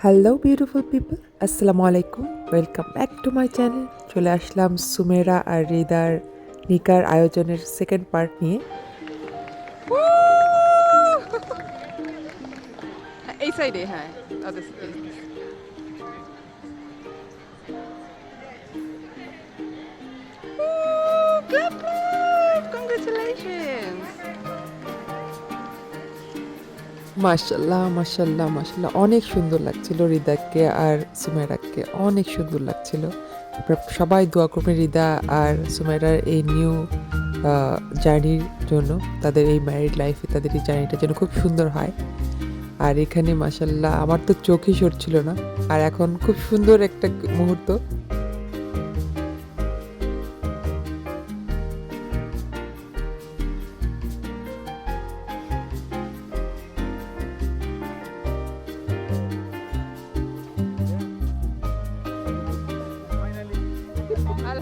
Hello beautiful people আসসালামু আলাইকুম welcome back to my channel চলে আসলাম সুমেরা আর রিদার নিকার আয়োজনের সেকেন্ড পার্ট নিয়ে। এই সাইডে হ্যাঁ! Congratulations! মাশাল্লাহ মাশাল্লাহ মাশাল্লাহ। অনেক সুন্দর লাগছিল রিদাকে আর সুমেরাকে অনেক সুন্দর লাগছিল। সবাই দোয়া করবেন রিদা আর সুমেরার এই নিউ জার্নির জন্য। তাদের এই ম্যারিড লাইফে তাদের এই জার্নিটা যেন খুব সুন্দর হয়। আর এখানে মাশাল্লাহ, আমার তো চোখই সরছিল না। আর এখন খুব সুন্দর একটা মুহূর্ত।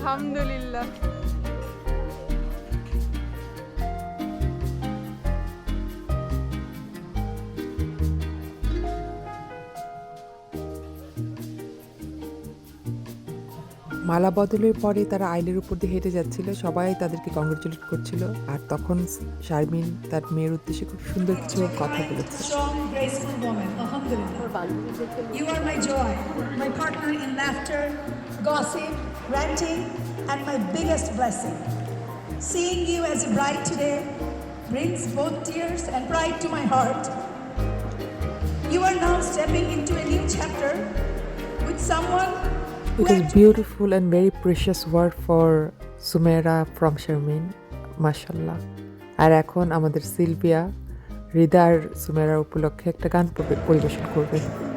আলহামদুলিল্লাহ মালা বদলের পরে তারা আইলের উপর দিয়ে হেঁটে যাচ্ছিল সবাই তাদেরকে কংগ্রেচুলেট করছিল আর তখন শারমিন তার মেয়ের উদ্দেশ্যে খুব সুন্দর কিছু কথা বলেছে and my biggest blessing. Seeing you as a bride today brings both tears and pride to my heart. You are now stepping into a new chapter with someone It is beautiful and very precious word for Sumera from Sharmin মাশাল্লাহ আর এখন আমাদের Sylvia হৃদার সুমেরা উপলক্ষে একটা গান পরি- পরিবেশন করবে।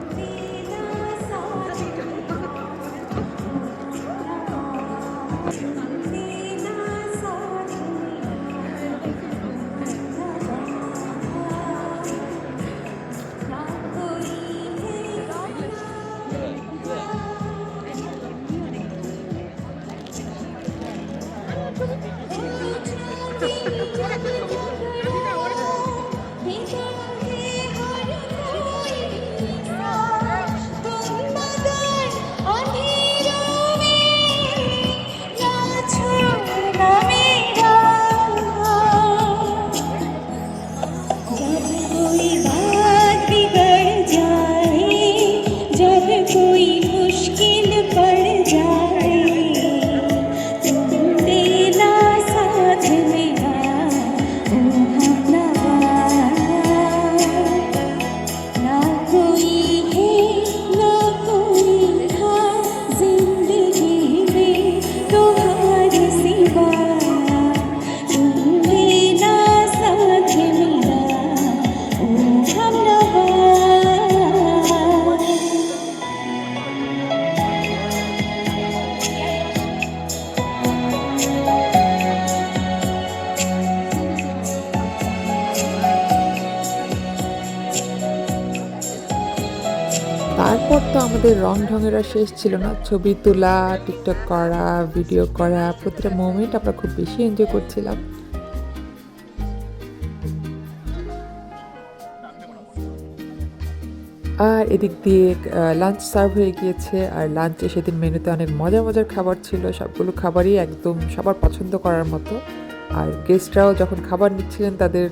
রং ঢঙের আর শেষ ছিল না। ছবি তোলা, টিকটক করা, ভিডিও করা, প্রতিটা মোমেন্ট আমরা খুব বেশি এনজয় করছিলাম। আর এদিক দিয়ে লাঞ্চ সার্ভ হয়ে গিয়েছে। আর লাঞ্চে সেদিন মেনুতে অনেক মজার মজার খাবার ছিল। সবগুলো খাবারই একদম সবার পছন্দ করার মতো। আর গেস্টরাও যখন খাবার নিচ্ছিলেন তাদের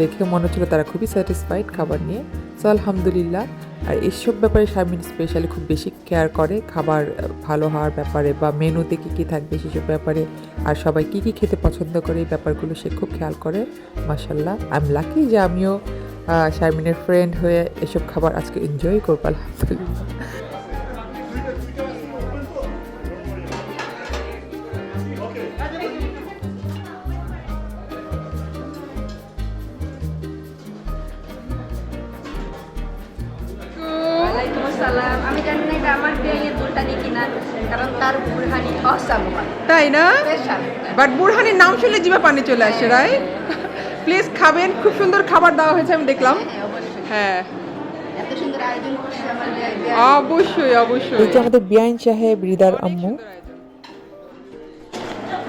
দেখে মনে হচ্ছিল তারা খুবই স্যাটিসফাইড খাবার নিয়ে। সো আলহামদুলিল্লাহ। আর এসব ব্যাপারে শারমিন স্পেশালি খুব বেশি কেয়ার করে খাবার ভালো হওয়ার ব্যাপারে বা মেনুতে কী কী থাকবে সেসব ব্যাপারে আর সবাই কী কী খেতে পছন্দ করে এই ব্যাপারগুলো সে খুব খেয়াল করে। মাসাল্লাহ আই এম লাকি যে আমিও শারমিনের ফ্রেন্ড হয়ে এসব খাবার আজকে এনজয় করব, আলহামদুলিল্লাহ। তাই না? বাট বুরহানির নাম শুনলে জিভে পানি চলে আসে রাই প্লিজ খাবেন খুব সুন্দর খাবার দেওয়া হয়েছে আমি দেখলাম। হ্যাঁ অবশ্যই। হ্যাঁ। অবশ্যই এই যে আমাদের বিআইন সাহেব হৃদার আম্মু।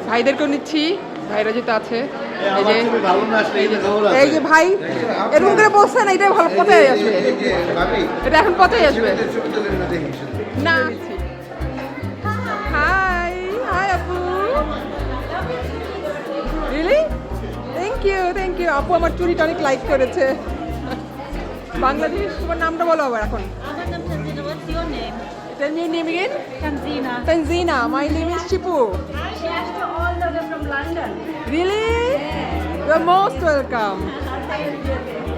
ভাইদেরকেও নিচ্ছি ভাইরা যেহেতু আছে। এই যে এই যে ভাই এরকম করে বলছে না এটা ভালো পথে আসবে। এটা এখন পথে আসবে। না। ইউ থ্যাংক ইউ আপু আমার চুরিটা অনেক লাইক করেছে বাংলাদেশ তোমার নামটা বলো আবার এখন what's your name Tell me your name again. Tanzina Tanzina. My name is Chipu. she has to all the way from London Really? Yeah. You're most welcome.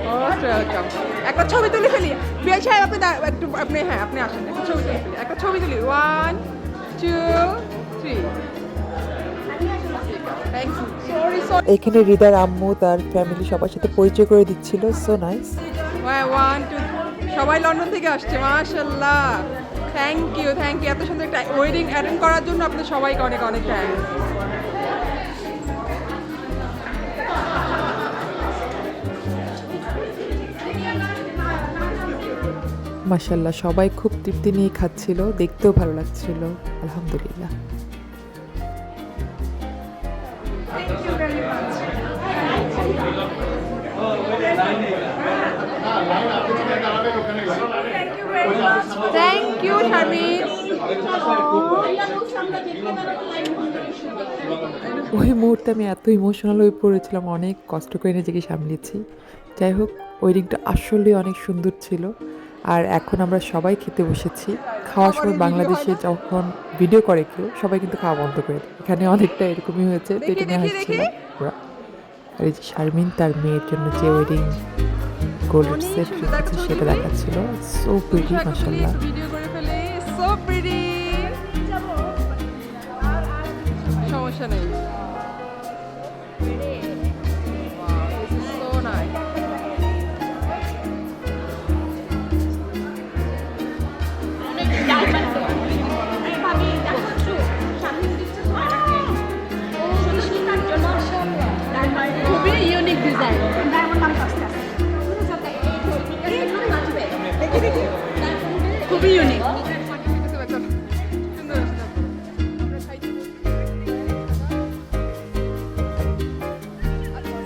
Most welcome. একটা ছবি তুলে ফেলি বিয়াই সাহেব আপনি একটু আপনি হ্যাঁ আপনি আসেন একটা ছবি তুলে ফেলি একটা ছবি তুলি ওয়ান টু থ্রি এখানে হৃদয়ের আম্মু তার ফ্যামিলি সবার সাথে পরিচয় করে দিচ্ছিল সো নাইস ওয়ান টু সবাই লন্ডন থেকে আসছে মাশাল্লাহ থ্যাংক ইউ থ্যাংক ইউ এত সুন্দর একটা ওয়েডিং অ্যাটেন্ড করার জন্য আপনাদের সবাইকে অনেক অনেক থ্যাংকস মাসাল্লাহ সবাই খুব তৃপ্তি নিয়ে খাচ্ছিল দেখতেও ভালো লাগছিল আলহামদুলিল্লাহ। ওই মুহূর্তে আমি এত ইমোশনাল হয়ে পড়েছিলাম, অনেক কষ্ট করে নিজেকে সামলিয়েছি যাই হোক ওয়েডিংটা আসলে অনেক সুন্দর ছিল। আর এখন আমরা সবাই খেতে বসেছি। খাওয়ার সময় বাংলাদেশে যখন ভিডিও করে কেউ সবাই কিন্তু খাওয়া বন্ধ করে দেয়। এখানে অনেকটা এরকমই হয়েছে তো এটা নিয়ে হাসছিলাম। আর এই যে শারমিন তার মেয়ের জন্য যে ওয়েডিং অনেক সেট রেখেছে সেটা। দেখাচ্ছিল। সো প্রিটি মাসাল্লাহ ভিডিও করে ফেলে। সো প্রিটি সমস্যা নেই।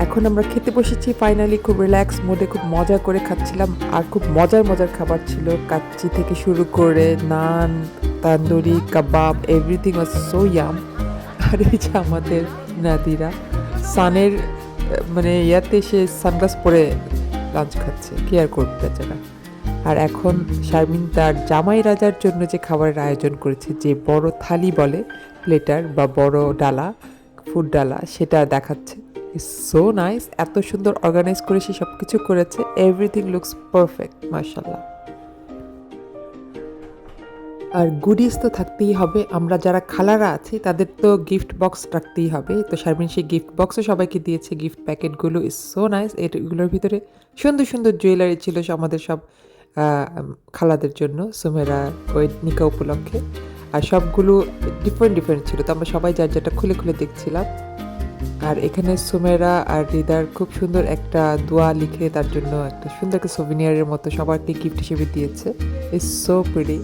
এখন আমরা খেতে বসেছি ফাইনালি খুব রিল্যাক্স মোডে খুব মজা করে খাচ্ছিলাম আর খুব মজার মজার খাবার ছিল কাচ্চি থেকে শুরু করে naan, tandoori, kebab everything was so yum আর এই যে আমাদের নাদিরা সানের মানে ইয়াতে সে সানগ্লাস পরে লাঞ্চ খাচ্ছে। কি আর করবে বেচারা? আর এখন শারমিন তার জামাই রাজার জন্য যে খাবারের আয়োজন করেছে, যে বড় থালি বলে প্লেটার বা বড় ডালা ফুড ডালা, সেটা দেখাচ্ছে। সো নাইস এত সুন্দর অর্গানাইজ করে সে সব কিছু করেছে। এভরিথিং লুকস পারফেক্ট মার্শাল্লাহ আর গুডিস তো থাকতেই হবে। আমরা যারা খালারা আছি, তাদের তো গিফট বক্স রাখতেই হবে। তো শারমিন সেই গিফট বক্সও সবাইকে দিয়েছে গিফট প্যাকেটগুলো ইজ সো নাইস এগুলোর ভিতরে সুন্দর সুন্দর জুয়েলারি ছিল, আমাদের সব খালাদের জন্য, সুমেরা, ওই নিকা উপলক্ষে। আর সবগুলো ডিফারেন্ট ডিফারেন্ট ছিল। তো আমরা সবাই যার যেটা খুলে খুলে দেখছিলাম। আর এখানে সুমেরা আর হৃদার খুব সুন্দর একটা দোয়া লিখে তার জন্য একটা সুন্দর একটা সোভিনিয়ারের মতো সবাইকে গিফট হিসেবে দিয়েছে। ইস সো প্রিটি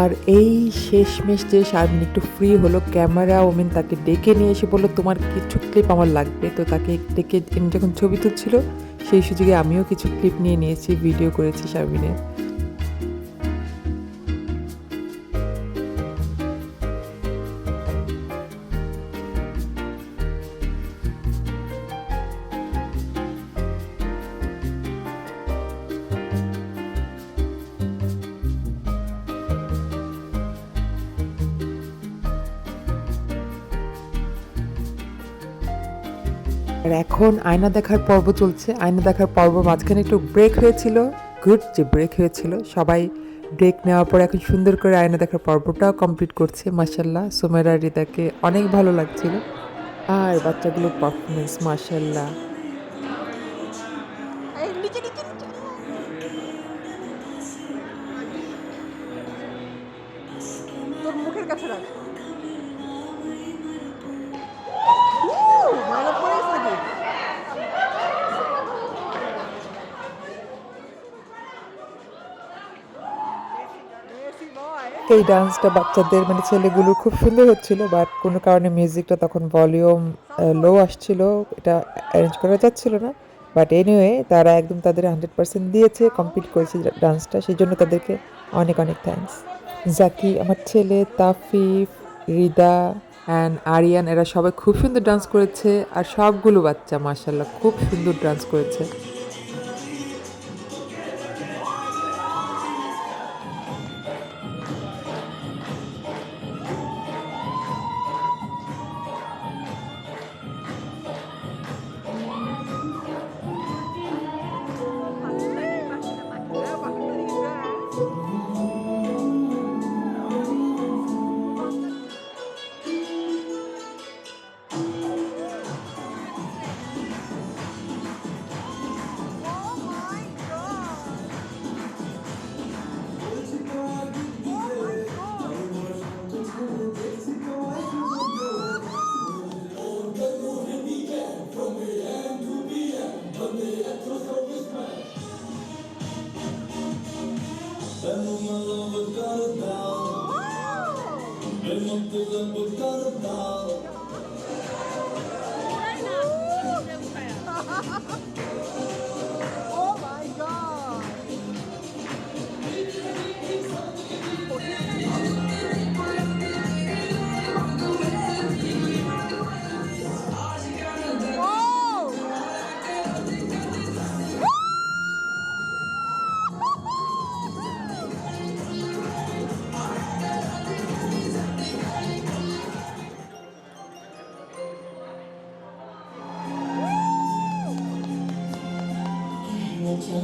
আর এই শেষমেশ যে শারমিন একটু ফ্রি হলো ক্যামেরা ওমেন তাকে ডেকে নিয়ে এসে বলল, তোমার কিছু ক্লিপ আমার লাগবে। তো তাকে ডেকে যখন ছবি তুলছিল, সেই সুযোগে আমিও কিছু ক্লিপ নিয়ে নিয়েছি ভিডিও করেছি শারমিনের। আর এখন আয়না দেখার পর্ব চলছে। আয়না দেখার পর্ব মাঝখানে একটু ব্রেক হয়েছিল। গুড যে ব্রেক হয়েছিল। সবাই ব্রেক নেওয়ার পর এখন সুন্দর করে আয়না দেখার পর্বটাও কমপ্লিট করছে মাসাল্লাহ সোমেরা রিদাকে অনেক ভালো লাগছিল। আর বাচ্চাগুলোর পারফরমেন্স মাসাল্লাহ এই ডান্সটা বাচ্চাদের মানে ছেলেগুলো খুব সুন্দর হচ্ছিল বাট কোনো কারণে মিউজিকটা তখন ভলিউম লো আসছিল, এটা অ্যারেঞ্জ করা যাচ্ছিল না। বাট এনিওয়ে তারা একদম তাদের হান্ড্রেড পার্সেন্ট দিয়েছে কমপ্লিট করেছে ডান্সটা সেই জন্য তাদেরকে অনেক অনেক থ্যাঙ্কস জাকি, আমার ছেলে, তাফিফ, রিদা অ্যান্ড আরিয়ান, এরা সবাই খুব সুন্দর ডান্স করেছে, আর সবগুলো বাচ্চা মার্শাল্লাহ খুব সুন্দর ডান্স করেছে।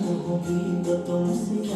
não combina tão sem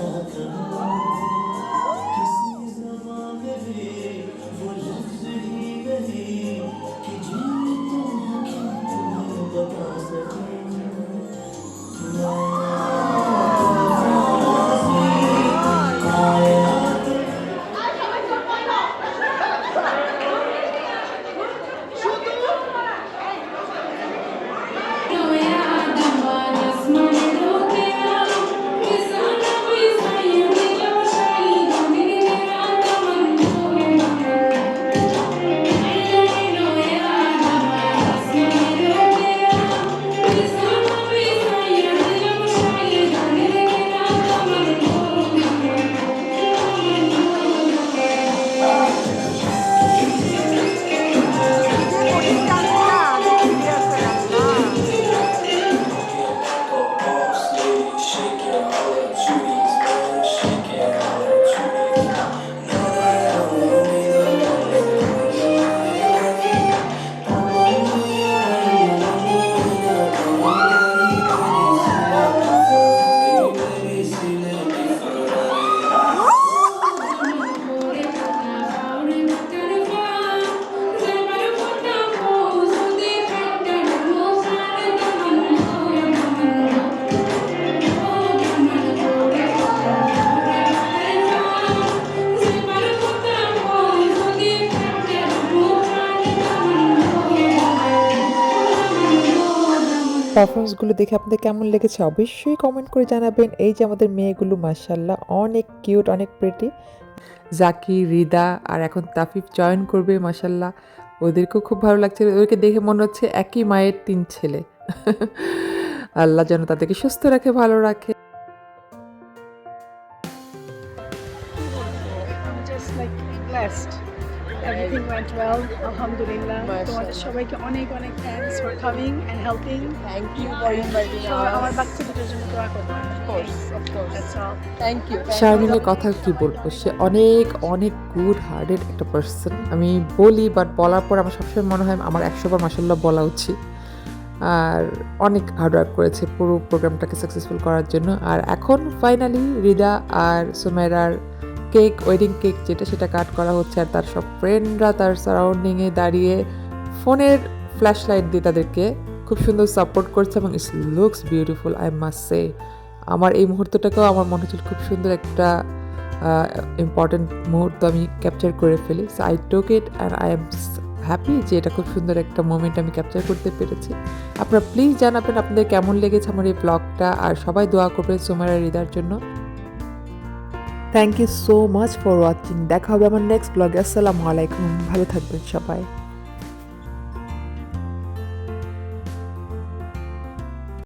পারফরমেন্সগুলো দেখে আপনাদের কেমন লেগেছে অবশ্যই কমেন্ট করে জানাবেন। এই যে আমাদের মেয়েগুলো মার্শাল্লাহ অনেক কিউট অনেক প্রেটি জাকি, রিদা আর এখন তাফিফ জয়েন করবে মার্শাল্লাহ ওদেরকেও খুব ভালো লাগছে। ওদেরকে দেখে মনে হচ্ছে একই মায়ের তিন ছেলে। আল্লাহ যেন তাদেরকে সুস্থ রাখে, ভালো রাখে। Went well, alhamdulillah. তোমাদের সবাইকে অনেক অনেক thanks for coming and helping. Thank you for inviting সবাই আমার us. বাচ্চা দুটোর জন্য দোয়া করবেন. Of course. That's all. Thank you. Thank you. শারমিনের কথা কি বলব সে অনেক অনেক গুড হার্টেড একটা পার্সন আমি বলি বাট বলার পর আমার সবসময় মনে হয় আমার একশো বার মাসাল্লাহ বলা উচিত আর অনেক হার্ডওয়ার্ক করেছে পুরো প্রোগ্রামটাকে সাকসেসফুল করার জন্য আর এখন ফাইনালি রিদা আর সুমেরার কেক ওয়েডিং কেক যেটা সেটা কাট করা হচ্ছে আর তার সব ফ্রেন্ডরা তার সারাউন্ডিংয়ে দাঁড়িয়ে ফোনের ফ্ল্যাশ লাইট দিয়ে তাদেরকে খুব সুন্দর সাপোর্ট করছে এবং it's looks beautiful I must say আমার এই মুহূর্তটাকেও আমার মনে হচ্ছিল খুব সুন্দর একটা ইম্পর্টেন্ট মুহূর্ত আমি ক্যাপচার করে ফেলি। So I took it and I am happy যে এটা খুব সুন্দর একটা মোমেন্ট আমি ক্যাপচার করতে পেরেছি। আপনারা প্লিজ জানাবেন আপনাদের কেমন লেগেছে আমার এই ব্লগটা আর সবাই দোয়া করবেন সুমারা রিদার জন্য। Thank you so much for watching দেখা হবে আমার নেক্সট ব্লগে আসসালামু আলাইকুম ভালো থাকবেন সবাই।